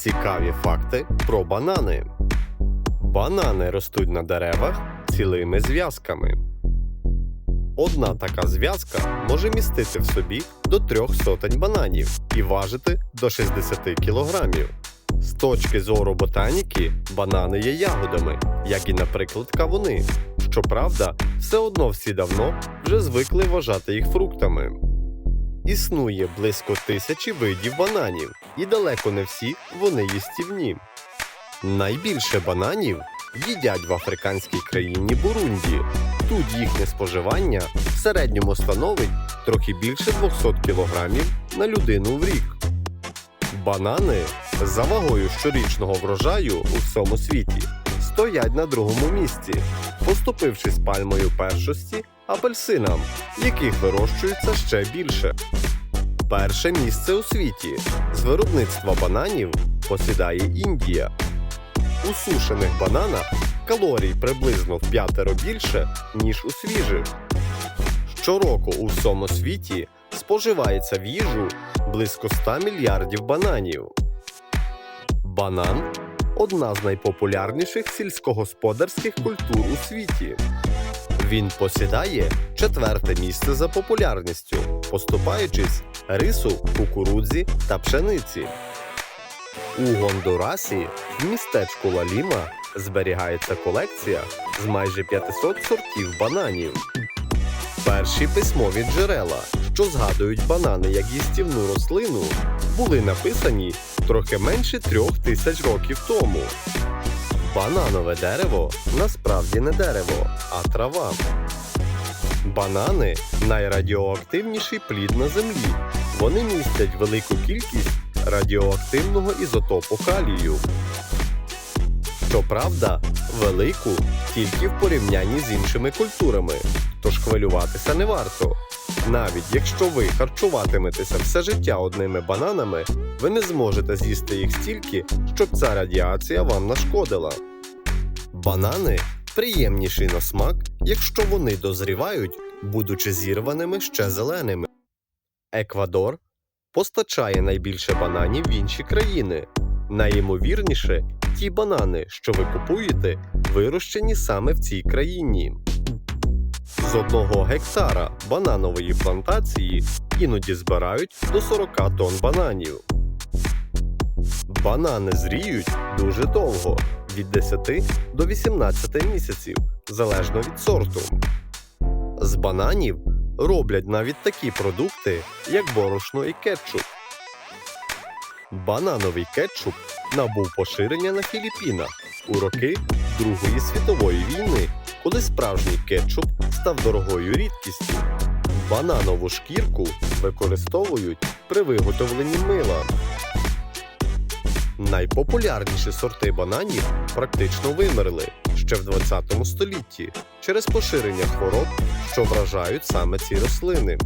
Цікаві факти про банани. Банани ростуть на деревах цілими зв'язками. Одна така зв'язка може містити в собі до трьох сотень бананів і важити до 60 кілограмів. З точки зору ботаніки, банани є ягодами, як і, наприклад, кавуни. Щоправда, все одно всі давно вже звикли вважати їх фруктами. Існує близько тисячі видів бананів, і далеко не всі вони їстівні. Найбільше бананів їдять в африканській країні Бурунді. Тут їхнє споживання в середньому становить трохи більше 200 кг на людину в рік. Банани за вагою щорічного врожаю у всьому світі стоять на другому місці, поступившись пальмою першості апельсинам, яких вирощується ще більше. Перше місце у світі з виробництва бананів посідає Індія. У сушених бананах калорій приблизно в п'ятеро більше, ніж у свіжих. Щороку у всьому світі споживається в їжу близько 100 мільярдів бананів. Банан одна з найпопулярніших сільськогосподарських культур у світі. Він посідає четверте місце за популярністю, поступаючись рису, кукурудзі та пшениці. У Гондурасі в містечку Лаліма зберігається колекція з майже 500 сортів бананів. Перші письмові джерела, що згадують банани як їстівну рослину, були написані трохи менше трьох тисяч років тому. Бананове дерево насправді не дерево, а трава. Банани найрадіоактивніший плід на землі. Вони містять велику кількість радіоактивного ізотопу калію. Щоправда, велику тільки в порівнянні з іншими культурами, тож хвилюватися не варто. Навіть якщо ви харчуватиметеся все життя одними бананами, ви не зможете з'їсти їх стільки, щоб ця радіація вам нашкодила. Банани приємніші на смак, якщо вони дозрівають, будучи зірваними ще зеленими. Еквадор постачає найбільше бананів в інші країни. Найімовірніше, ті банани, що ви купуєте, вирощені саме в цій країні. З одного гектара бананової плантації іноді збирають до 40 тонн бананів. Банани зріють дуже довго від 10 до 18 місяців, залежно від сорту. З бананів роблять навіть такі продукти, як борошно і кетчуп. Банановий кетчуп набув поширення на Філіппінах у роки Другої світової війни, коли справжній кетчуп став дорогою рідкістю. Бананову шкірку використовують при виготовленні мила. Найпопулярніші сорти бананів практично вимерли ще в 20 столітті через поширення хвороб, що вражають саме ці рослини.